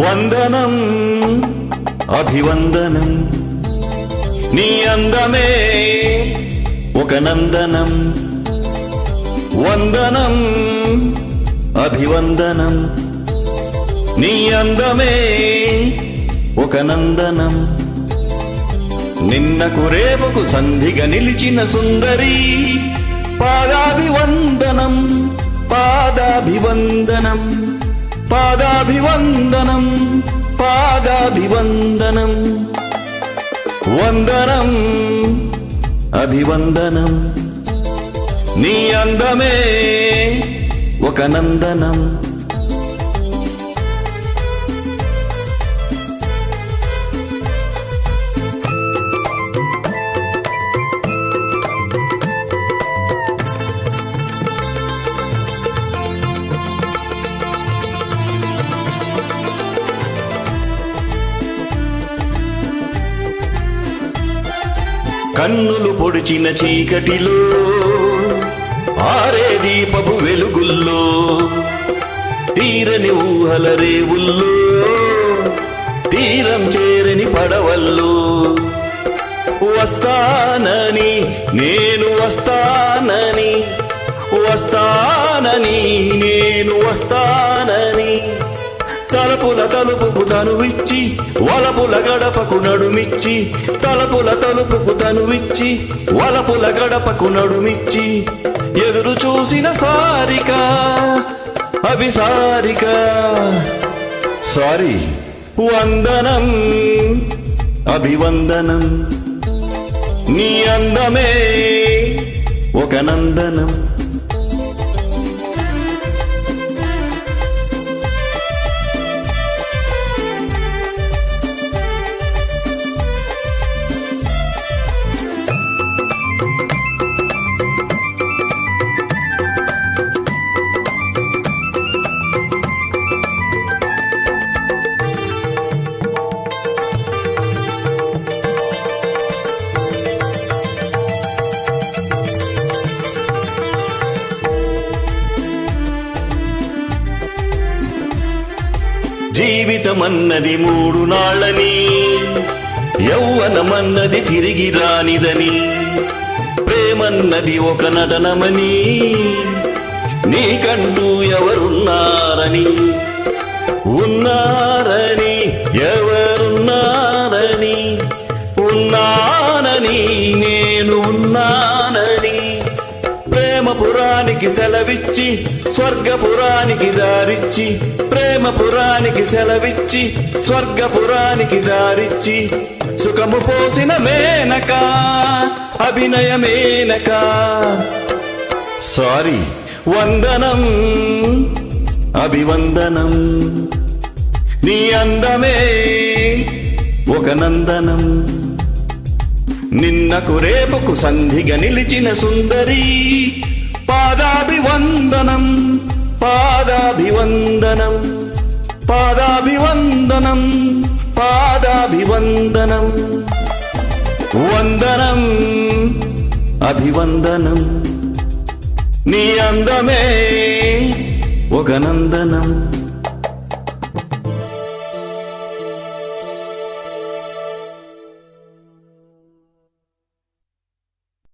వందనం అభివందనం. నీ అందమే ఒక నందనం. వందనం అభివందనం. నీ అందమే ఒక నందనం. నిన్నకు రేపుకు సంధిగా నిలిచిన సుందరి పాదాభివందనం పాదాభివందనం. పాదాభివందనం పాదాభివందనం. వందనం అభివందనం. నీ అందమే ఒక నందనం. కన్నులు పొడిచిన చీకటిలో ఆరే దీపపు వెలుగుల్లో తీరని ఊహల రేవుల్లో తీరం చేరని పడవల్లో. వస్తానని నేను వస్తానని వస్తానని నేను వస్తానని తలపుల తలుపుకు తనువిచ్చి వలపుల గడపకు నడుమిచ్చి తలపుల తలుపుకు తనువిచ్చి వలపుల గడపకు నడుమిచ్చి ఎదురు చూసిన సారిక అభిసారిక. సారీ. వందనం అభివందనం నీ అందమే ఒక నందనం. జీవితమన్నది మూడు నాళ్ళని యౌవనమన్నది తిరిగి రానిదని ప్రేమన్నది ఒక నటనమని నీకంటూ ఎవరున్నారని ఉన్నారని ఎవ ప్రేమపురానికి సెలవిచ్చి స్వర్గపురానికి దారిచ్చి ప్రేమపురానికి సెలవిచ్చి స్వర్గపురానికి దారిచ్చి సుఖము పోసిన మేనక అభినయమేనక సారీ. వందనం అభివందనం. నీ అందమే ఒక నందనం. నిన్నకు రేపుకు సంధిగా నిలిచిన సుందరి పాదాభివందనం పాదాభివందనం పాదాభివందనం పాదాభివందనం. వందనం అభివందనం. నీ అందమే ఒక నందనం.